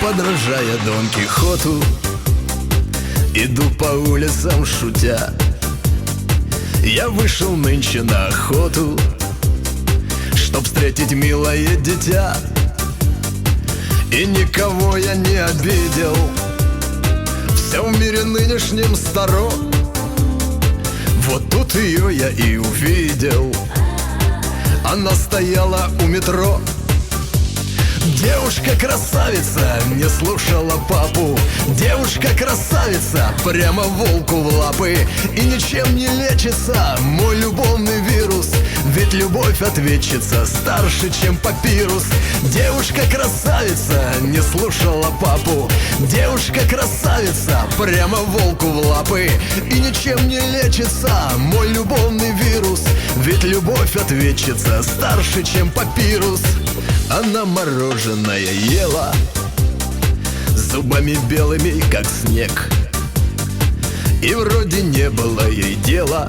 подражая Дон Кихоту Иду по улицам шутя. Я вышел нынче на охоту Чтоб встретить милое дитя. И никого я не обидел. Все в мире нынешнем старо. Вот тут ее я и увидел. Она стояла у метро Девушка-красавица не слушала папу. Девушка-красавица прямо волку в лапы. И ничем не лечится мой любовный вирус. Ведь любовь ответчица старше, чем папирус. Девушка-красавица не слушала папу. Девушка-красавица прямо волку в лапы. И ничем не лечится мой любовный вирус. Ведь любовь ответчица старше, чем папирус она мороженое ела. Зубами белыми, как снег. И вроде не было ей дела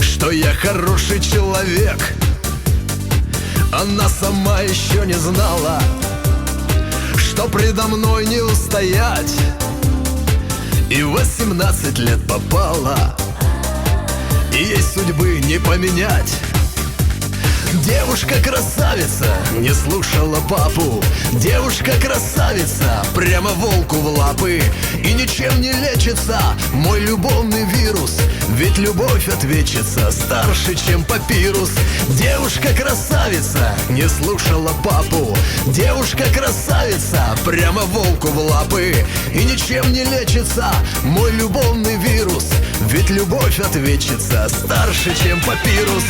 Что я хороший человек. Она сама еще не знала Что предо мной не устоять. И в 18 лет попала И ей судьбы не поменять Девушка-красавица не слушала папу. Девушка-красавица прямо волку в лапы. И ничем не лечится мой любовный вирус. Ведь любовь ответчица старше, чем папирус. Девушка-красавица не слушала папу. Девушка-красавица прямо волку в лапы. И ничем не лечится мой любовный вирус. Ведь любовь ответчица старше, чем папирус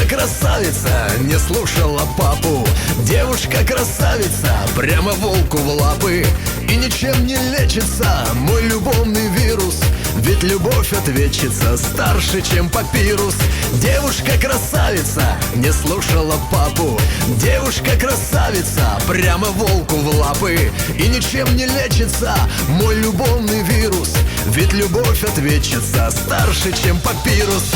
Девушка-красавица не слушала папу. Девушка-красавица прямо волку в лапы. И ничем не лечится мой любовный вирус. Ведь любовь ответчица старше, чем папирус. Девушка-красавица не слушала папу. Девушка-красавица прямо волку в лапы. И ничем не лечится мой любовный вирус. Ведь любовь ответчица старше, чем папирус